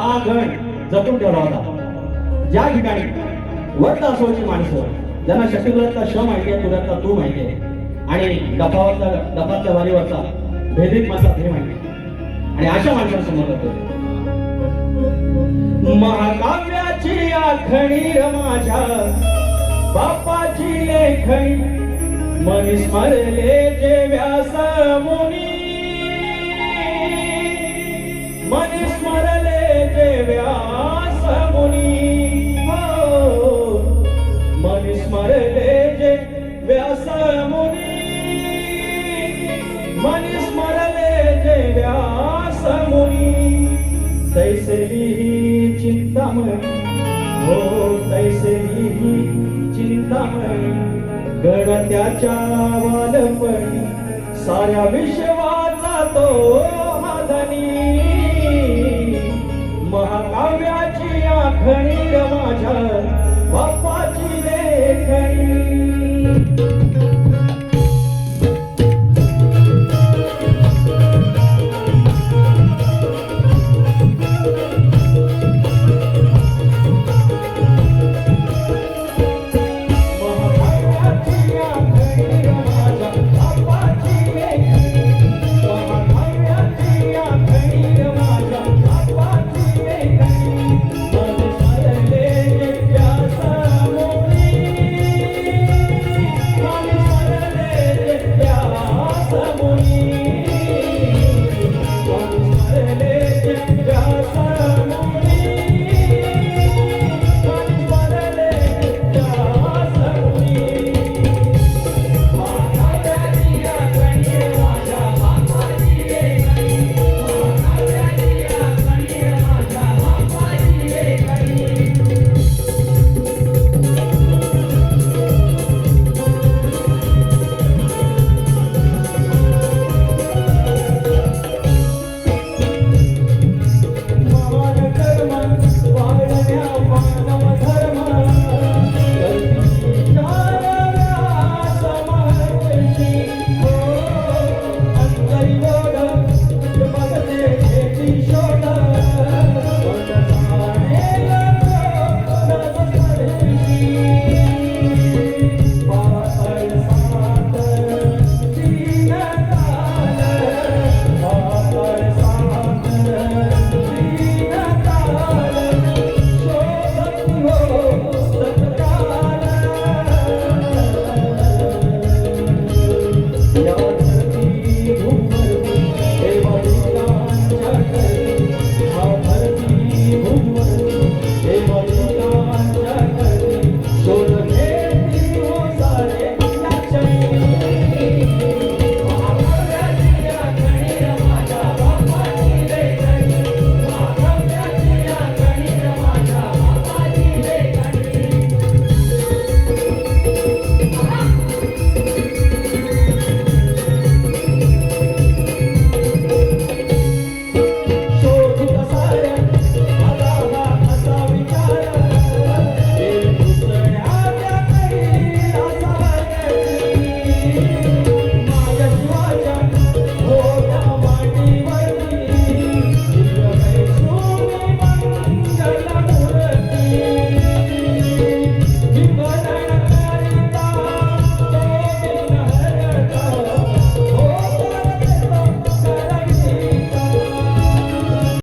हा गण जपून ठेवला होता. ज्या ठिकाणी वर्त असोची माणसं ज्यांना शशिग्रहचा श माहिती आहे तुऱ्याचा तू माहिती आहे आणि डफावरचा डफाच्या वारीवरचा भेदित माझा हे माहिती आणि अशा माणसांसमोर करतो महाकाव्याची आखणी माझ्या बापाची लेखणी मनी स्मरले जे व्यास मुनी. मनी मुनी मनी स्मरले जे व्यास मुनी तैसेली चिंतामणी हो तैसेली चिंतामणी गणत्याच्या वालपणी साऱ्या विश्वाचा तो मदनी